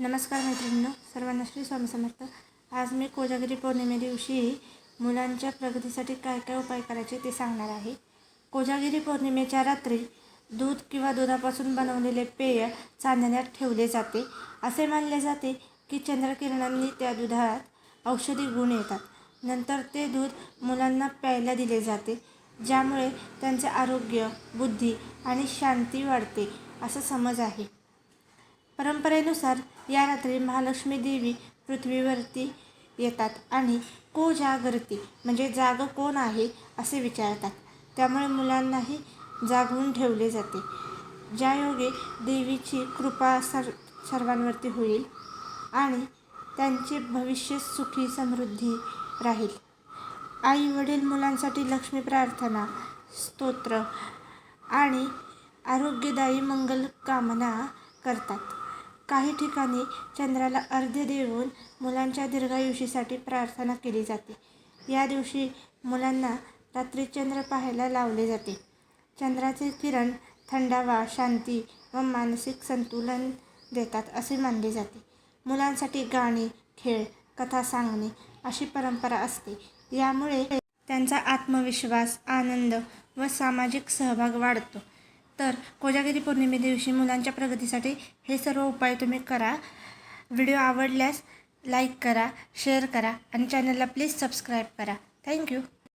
नमस्कार मैत्रिणींनो सर्वांना श्री स्वामी समर्थ. आज मी कोजागिरी पौर्णिमे दिवशी मुलांच्या प्रगतीसाठी काय काय उपाय करायचे ते सांगणार आहे. कोजागिरी पौर्णिमेच्या रात्री दूध किंवा दुधापासून बनवलेले पेय चांदण्यात ठेवले जाते. असे मानले जाते की चंद्रकिरणांनी त्या दुधात औषधी गुण येतात. नंतर ते दूध मुलांना प्यायला दिले जाते ज्यामुळे त्यांचे आरोग्य बुद्धी आणि शांती वाढते असा समज आहे. परंपरेनुसार या रात्री महालक्ष्मी देवी पृथ्वीवरती येतात आणि को जागरती म्हणजे जाग कोण आहे असे विचारतात. त्यामुळे मुलांनाही जागवून ठेवले जाते. ज्या योगे देवीची कृपा सर सर्वांवरती होईल आणि त्यांचे भविष्य सुखी समृद्धी राहील. आई वडील मुलांसाठी लक्ष्मी प्रार्थना स्तोत्र आणि आरोग्यदायी मंगल कामना करतात. काही ठिकाणी चंद्राला अर्ध्य देऊन मुलांच्या दीर्घायुषीसाठी प्रार्थना केली जाते. या दिवशी मुलांना रात्री चंद्र पाहायला लावले जाते. चंद्राचे किरण थंडावा शांती व मानसिक संतुलन देतात असे मानले जाते. मुलांसाठी गाणे खेळ कथा सांगणे अशी परंपरा असते. यामुळे त्यांचा आत्मविश्वास आनंद व सामाजिक सहभाग वाढतो. तर कोजागिरी पौर्णिमे दिवशी मुलांच्या प्रगतीसाठी हे सर्व उपाय तुम्ही करा. व्हिडिओ आवडल्यास लाईक करा शेअर करा आणि चॅनलला प्लीज सबस्क्राईब करा. थँक्यू.